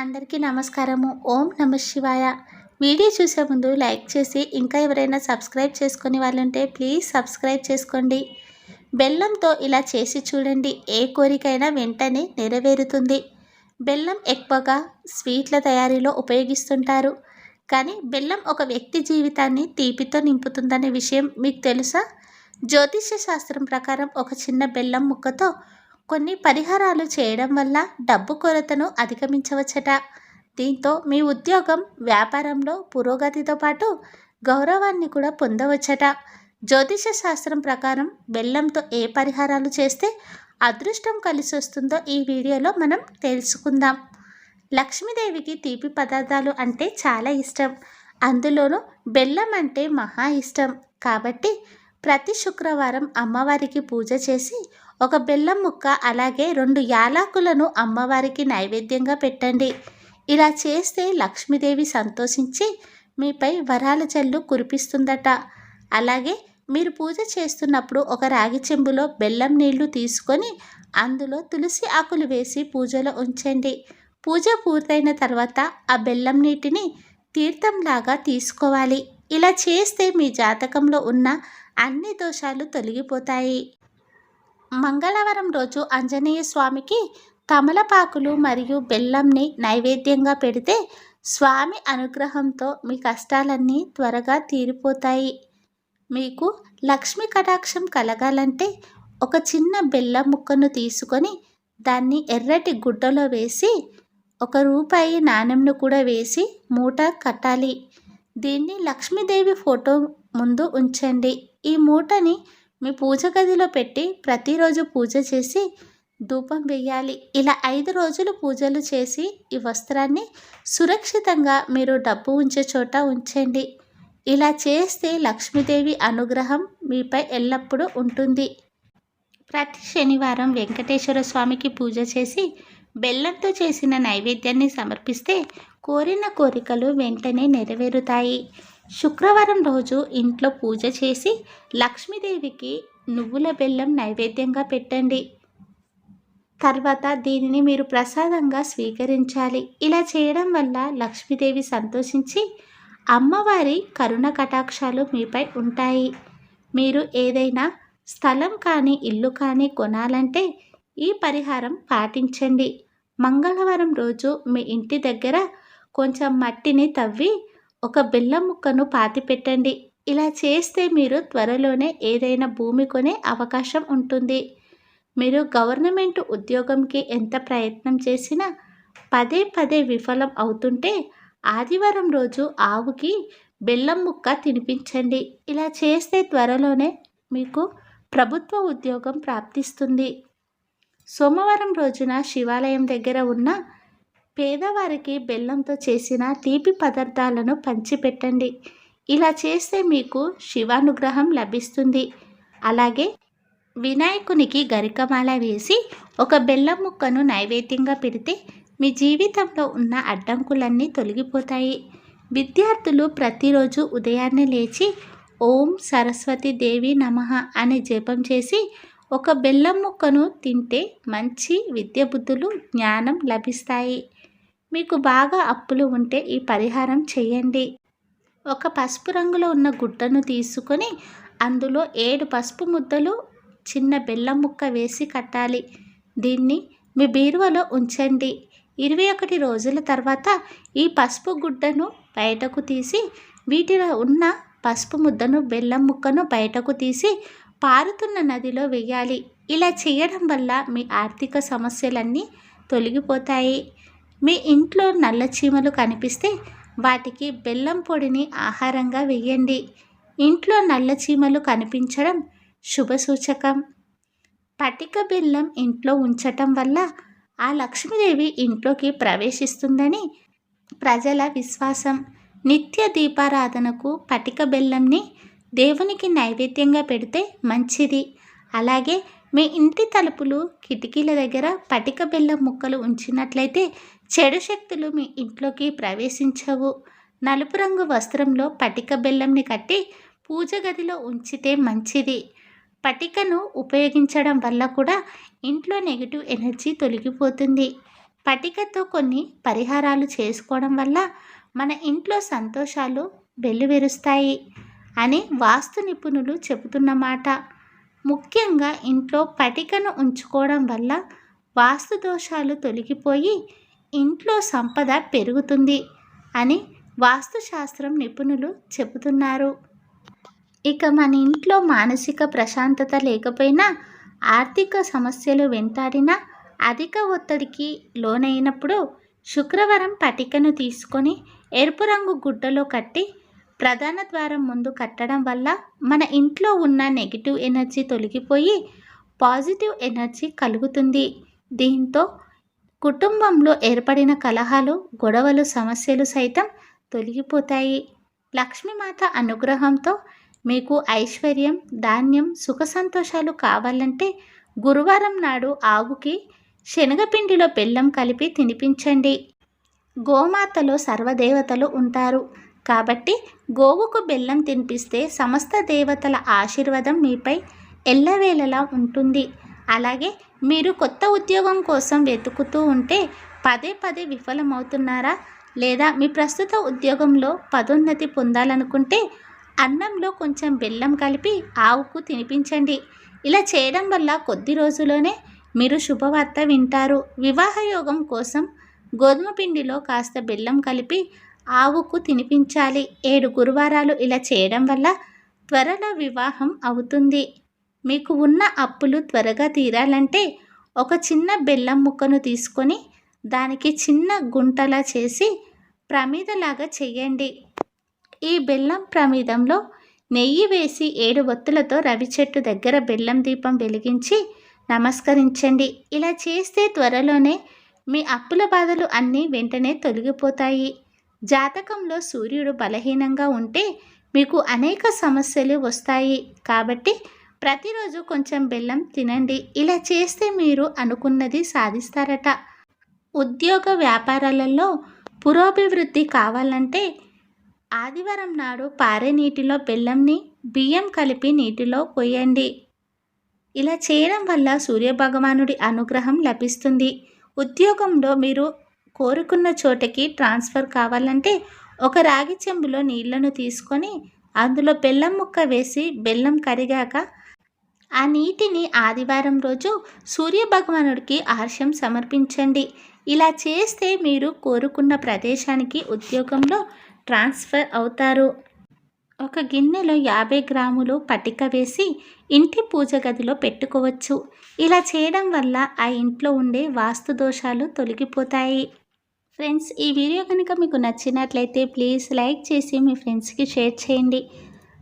అందరికీ నమస్కారము. ఓం నమ శివాయ. వీడియో చూసే ముందు లైక్ చేసి ఇంకా ఎవరైనా సబ్స్క్రైబ్ చేసుకునే వాళ్ళుంటే ప్లీజ్ సబ్స్క్రైబ్ చేసుకోండి. బెల్లంతో ఇలా చేసి చూడండి ఏ కోరికైనా వెంటనే నెరవేరుతుంది. బెల్లం ఎక్కువగా స్వీట్ల తయారీలో ఉపయోగిస్తుంటారు. కానీ బెల్లం ఒక వ్యక్తి జీవితాన్ని తీపితో నింపుతుందనే విషయం మీకు తెలుసా? జ్యోతిష్య శాస్త్రం ప్రకారం ఒక చిన్న బెల్లం ముక్కతో కొన్ని పరిహారాలు చేయడం వల్ల డబ్బు కొరతను అధిగమించవచ్చట. దీంతో మీ ఉద్యోగం వ్యాపారంలో పురోగతితో పాటు గౌరవాన్ని కూడా పొందవచ్చట. జ్యోతిష శాస్త్రం ప్రకారం బెల్లంతో ఏ పరిహారాలు చేస్తే అదృష్టం కలిసి వస్తుందో ఈ వీడియోలో మనం తెలుసుకుందాం. లక్ష్మీదేవికి తీపి పదార్థాలు అంటే చాలా ఇష్టం. అందులోనూ బెల్లం అంటే మహా ఇష్టం. కాబట్టి ప్రతి శుక్రవారం అమ్మవారికి పూజ చేసి ఒక బెల్లం ముక్క అలాగే రెండు యాలాకులను అమ్మవారికి నైవేద్యంగా పెట్టండి. ఇలా చేస్తే లక్ష్మీదేవి సంతోషించి మీపై వరాల జల్లు కురిపిస్తుందట. అలాగే మీరు పూజ చేస్తున్నప్పుడు ఒక రాగి చెంబులో బెల్లం నీళ్ళు తీసుకొని అందులో తులసి ఆకులు వేసి పూజలో ఉంచండి. పూజ పూర్తయిన తర్వాత ఆ బెల్లం నీటిని తీర్థంలాగా తీసుకోవాలి. ఇలా చేస్తే మీ జాతకంలో ఉన్న అన్ని దోషాలు తొలగిపోతాయి. మంగళవారం రోజు ఆంజనేయ స్వామికి తమలపాకులు మరియు బెల్లంని నైవేద్యంగా పెడితే స్వామి అనుగ్రహంతో మీ కష్టాలన్నీ త్వరగా తీరిపోతాయి. మీకు లక్ష్మి కటాక్షం కలగాలంటే ఒక చిన్న బెల్లం ముక్కను తీసుకొని దాన్ని ఎర్రటి గుడ్డలో వేసి ఒక రూపాయి నాణ్యంను కూడా వేసి మూట కట్టాలి. దీన్ని లక్ష్మీదేవి ఫోటో ముందు ఉంచండి. ఈ మూటని మీ పూజ గదిలో పెట్టి ప్రతిరోజు పూజ చేసి ధూపం వేయాలి ఇలా ఐదు రోజులు పూజలు చేసి ఈ వస్త్రాన్ని సురక్షితంగా మీరు డబ్బు ఉంచే చోట ఉంచండి. ఇలా చేస్తే లక్ష్మీదేవి అనుగ్రహం మీపై ఎల్లప్పుడూ ఉంటుంది. ప్రతి శనివారం వెంకటేశ్వర స్వామికి పూజ చేసి బెల్లంతో చేసిన నైవేద్యాన్ని సమర్పిస్తే కోరిన కోరికలు వెంటనే నెరవేరుతాయి. శుక్రవారం రోజు ఇంట్లో పూజ చేసి లక్ష్మీదేవికి నువ్వుల బెల్లం నైవేద్యంగా పెట్టండి. తర్వాత దీనిని మీరు ప్రసాదంగా స్వీకరించాలి. ఇలా చేయడం వల్ల లక్ష్మీదేవి సంతోషించి అమ్మవారి కరుణ కటాక్షాలు మీపై ఉంటాయి. మీరు ఏదైనా స్థలం కానీ ఇల్లు కానీ కొనాలంటే ఈ పరిహారం పాటించండి. మంగళవారం రోజు మీ ఇంటి దగ్గర కొంచెం మట్టిని తవ్వి ఒక బెల్లం ముక్కను పాతి పెట్టండి. ఇలా చేస్తే మీరు త్వరలోనే ఏదైనా భూమి కొనే అవకాశం ఉంటుంది. మీరు గవర్నమెంట్ ఉద్యోగంకి ఎంత ప్రయత్నం చేసినా పదే పదే విఫలం అవుతుంటే ఆదివారం రోజు ఆవుకి బెల్లం ముక్క తినిపించండి. ఇలా చేస్తే త్వరలోనే మీకు ప్రభుత్వ ఉద్యోగం ప్రాప్తిస్తుంది. సోమవారం రోజున శివాలయం దగ్గర ఉన్న పేదవారికి బెల్లంతో చేసిన తీపి పదార్థాలను పంచిపెట్టండి. ఇలా చేస్తే మీకు శివానుగ్రహం లభిస్తుంది. అలాగే వినాయకునికి గరికమాల వేసి ఒక బెల్లం ముక్కను నైవేద్యంగా పెడితే మీ జీవితంలో ఉన్న అడ్డంకులన్నీ తొలగిపోతాయి. విద్యార్థులు ప్రతిరోజు ఉదయాన్నే లేచి ఓం సరస్వతి దేవి నమ అని జపం చేసి ఒక బెల్లం ముక్కను తింటే మంచి విద్య బుద్ధులు జ్ఞానం లభిస్తాయి. మీకు బాగా అప్పులు ఉంటే ఈ పరిహారం చేయండి. ఒక పసుపు రంగులో ఉన్న గుడ్డను తీసుకొని అందులో ఏడు పసుపు ముద్దలు చిన్న బెల్లం ముక్క వేసి కట్టాలి. దీన్ని మీ బీరువలో ఉంచండి. ఇరవై ఒకటి రోజుల తర్వాత ఈ పసుపు గుడ్డను బయటకు తీసి వీటిలో ఉన్న పసుపు ముద్దను బెల్లం ముక్కను బయటకు తీసి పారుతున్న నదిలో వేయాలి. ఇలా చేయడం వల్ల మీ ఆర్థిక సమస్యలన్నీ తొలగిపోతాయి. మీ ఇంట్లో నల్ల చీమలు కనిపిస్తే వాటికి బెల్లం పొడిని ఆహారంగా వేయండి. ఇంట్లో నల్ల చీమలు కనిపించడం శుభసూచకం పటిక బెల్లం ఇంట్లో ఉంచటం వల్ల ఆ లక్ష్మీదేవి ఇంట్లోకి ప్రవేశిస్తుందని ప్రజల విశ్వాసం. నిత్య దీపారాధనకు పటిక బెల్లంని దేవునికి నైవేద్యంగా పెడితే మంచిది. అలాగే మీ ఇంటి తలుపులు కిటికీల దగ్గర పటిక బెల్లం ముక్కలు ఉంచినట్లయితే చెడు శక్తులు మీ ఇంట్లోకి ప్రవేశించవు. నలుపు రంగు వస్త్రంలో పటిక బెల్లంని కట్టి పూజ గదిలో ఉంచితే మంచిది. పటికను ఉపయోగించడం వల్ల కూడా ఇంట్లో నెగిటివ్ ఎనర్జీ తొలగిపోతుంది. పటికతో కొన్ని పరిహారాలు చేసుకోవడం వల్ల మన ఇంట్లో సంతోషాలు వెల్లువెరుస్తాయి అని వాస్తు నిపుణులు చెబుతున్నమాట. ముఖ్యంగా ఇంట్లో పటికను ఉంచుకోవడం వల్ల వాస్తు దోషాలు తొలగిపోయి ఇంట్లో సంపద పెరుగుతుంది అని వాస్తుశాస్త్రం నిపుణులు చెబుతున్నారు. ఇక మన ఇంట్లో మానసిక ప్రశాంతత లేకపోయినా ఆర్థిక సమస్యలు వెంటాడినా అధిక ఒత్తిడికి లోనైనప్పుడు శుక్రవారం పటికను తీసుకొని ఎరుపు రంగు గుడ్డలో కట్టి ప్రధాన ద్వారం ముందు కట్టడం వల్ల మన ఇంట్లో ఉన్న నెగిటివ్ ఎనర్జీ తొలగిపోయి పాజిటివ్ ఎనర్జీ కలుగుతుంది. దీంతో కుటుంబంలో ఏర్పడిన కలహాలు గొడవలు సమస్యలు సైతం తొలగిపోతాయి. లక్ష్మీమాత అనుగ్రహంతో మీకు ఐశ్వర్యం ధాన్యం సుఖ సంతోషాలు కావాలంటే గురువారం నాడు ఆవుకి శనగపిండిలో బెల్లం కలిపి తినిపించండి. గోమాతలో సర్వదేవతలు ఉంటారు. కాబట్టి గోవుకు బెల్లం తినిపిస్తే సమస్త దేవతల ఆశీర్వాదం మీపై ఎల్లవేళలా ఉంటుంది. అలాగే మీరు కొత్త ఉద్యోగం కోసం వెతుకుతూ ఉంటే పదే పదే విఫలమవుతున్నారా? లేదా మీ ప్రస్తుత ఉద్యోగంలో పదోన్నతి పొందాలనుకుంటే అన్నంలో కొంచెం బెల్లం కలిపి ఆవుకు తినిపించండి. ఇలా చేయడం వల్ల కొద్ది రోజుల్లోనే మీరు శుభవార్త వింటారు. వివాహయోగం కోసం గోధుమ పిండిలో కాస్త బెల్లం కలిపి ఆవుకు తినిపించాలి. ఏడు గురువారాలు ఇలా చేయడం వల్ల త్వరలో వివాహం అవుతుంది. మీకు ఉన్న అప్పులు త్వరగా తీరాలంటే ఒక చిన్న బెల్లం ముక్కను తీసుకొని దానికి చిన్న గుంటలా చేసి ప్రమిదలాగా చేయండి. ఈ బెల్లం ప్రమిదంలో నెయ్యి వేసి ఏడు ఒత్తులతో రవి చెట్టు దగ్గర బెల్లం దీపం వెలిగించి నమస్కరించండి. ఇలా చేస్తే త్వరలోనే మీ అప్పుల బాధలు అన్నీ వెంటనే తొలగిపోతాయి. జాతకంలో సూర్యుడు బలహీనంగా ఉంటే మీకు అనేక సమస్యలు వస్తాయి. కాబట్టి ప్రతిరోజు కొంచెం బెల్లం తినండి. ఇలా చేస్తే మీరు అనుకున్నది సాధిస్తారట. ఉద్యోగ వ్యాపారాలలో పురోభివృద్ధి కావాలంటే ఆదివారం నాడు పారే నీటిలో బెల్లంని బియ్యం కలిపి నీటిలో పోయండి ఇలా చేయడం వల్ల సూర్యభగవానుడి అనుగ్రహం లభిస్తుంది. ఉద్యోగంలో మీరు కోరుకున్న చోటకి ట్రాన్స్ఫర్ కావాలంటే ఒక రాగి చెంబులో నీళ్ళను తీసుకొని అందులో బెల్లం ముక్క వేసి బెల్లం కరిగాక ఆ నీటిని ఆదివారం రోజు సూర్యభగవానుడికి ఆర్షం సమర్పించండి. ఇలా చేస్తే మీరు కోరుకున్న ప్రదేశానికి ఉద్యోగంలో ట్రాన్స్ఫర్ అవుతారు. ఒక గిన్నెలో యాభై గ్రాములు పటిక వేసి ఇంటి పూజ గదిలో పెట్టుకోవచ్చు. ఇలా చేయడం వల్ల ఆ ఇంట్లో ఉండే వాస్తు దోషాలు తొలగిపోతాయి. ఫ్రెండ్స్ ఈ వీడియో కనుక మీకు నచ్చినట్లయితే ప్లీజ్ లైక్ చేసి మీ ఫ్రెండ్స్కి షేర్ చేయండి.